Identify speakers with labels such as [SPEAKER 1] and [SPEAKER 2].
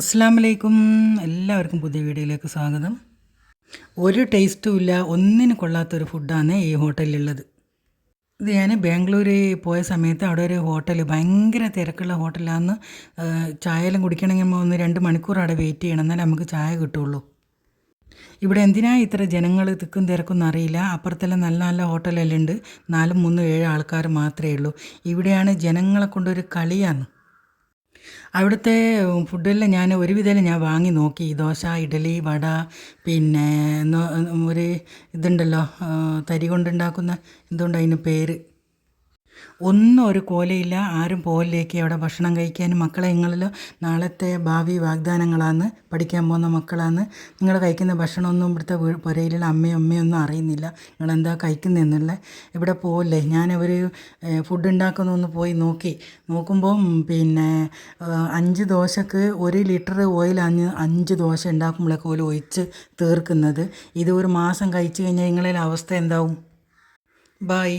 [SPEAKER 1] അസ്സാം വലൈക്കും എല്ലാവർക്കും പുതിയ വീഡിയോയിലേക്ക് സ്വാഗതം. ഒരു ടേസ്റ്റും ഇല്ല ഒന്നിന് കൊള്ളാത്തൊരു ഫുഡാണ് ഈ ഹോട്ടലിലുള്ളത്. ഇത് ഞാൻ ബാംഗ്ലൂർ പോയ സമയത്ത് അവിടെ ഒരു ഹോട്ടൽ ഭയങ്കര തിരക്കുള്ള ഹോട്ടലാന്ന് ചായയെല്ലാം കുടിക്കണമെങ്കിൽ ഒന്ന് രണ്ട് മണിക്കൂർ അവിടെ വെയിറ്റ് ചെയ്യണം എന്നാലേ നമുക്ക് ചായ കിട്ടുള്ളൂ. ഇവിടെ എന്തിനാ ഇത്ര ജനങ്ങൾ തിക്കും തിരക്കും അറിയില്ല. അപ്പുറത്തെല്ലാം നല്ല നല്ല ഹോട്ടലെല്ലാം ഉണ്ട്. നാലും മൂന്നും ഏഴ് ആൾക്കാർ മാത്രമേ ഉള്ളൂ. ഇവിടെയാണ് ജനങ്ങളെ കൊണ്ടൊരു കളിയാണ്. അവിടുത്തെ ഫുഡെല്ലാം ഞാൻ ഒരുവിധം ഞാൻ വാങ്ങി നോക്കി. ദോശ ഇഡലി വട പിന്നെ ഒരു ഇതുണ്ടല്ലോ തരി കൊണ്ടുണ്ടാക്കുന്ന എന്തുകൊണ്ട് അതിന് പേര്? ഒന്നും ഒരു കോലയില്ല. ആരും പോലിലേക്ക് അവിടെ ഭക്ഷണം കഴിക്കാനും മക്കളെ നിങ്ങളിൽ നാളത്തെ ഭാവി വാഗ്ദാനങ്ങളാണ് പഠിക്കാൻ പോകുന്ന മക്കളാണ് നിങ്ങൾ കഴിക്കുന്ന ഭക്ഷണമൊന്നും ഇവിടുത്തെ വീ പുരയിലുള്ള അമ്മയും അമ്മയൊന്നും അറിയുന്നില്ല. നിങ്ങളെന്താ കഴിക്കുന്നതെന്നുള്ള ഇവിടെ പോകില്ലേ ഞാൻ ഒരു ഫുഡ് ഉണ്ടാക്കുന്നൊന്ന് പോയി നോക്കി. നോക്കുമ്പം പിന്നെ അഞ്ച് ദോശക്ക് ഒരു ലിറ്റർ ഓയിലാണ് അഞ്ച് ദോശ ഉണ്ടാക്കുമ്പോഴൊക്കെ ഓയിൽ ഒഴിച്ച് തീർക്കുന്നത്. ഇത് ഒരു മാസം കഴിച്ചു കഴിഞ്ഞാൽ നിങ്ങളുടെ അവസ്ഥ എന്താവും? ബായ്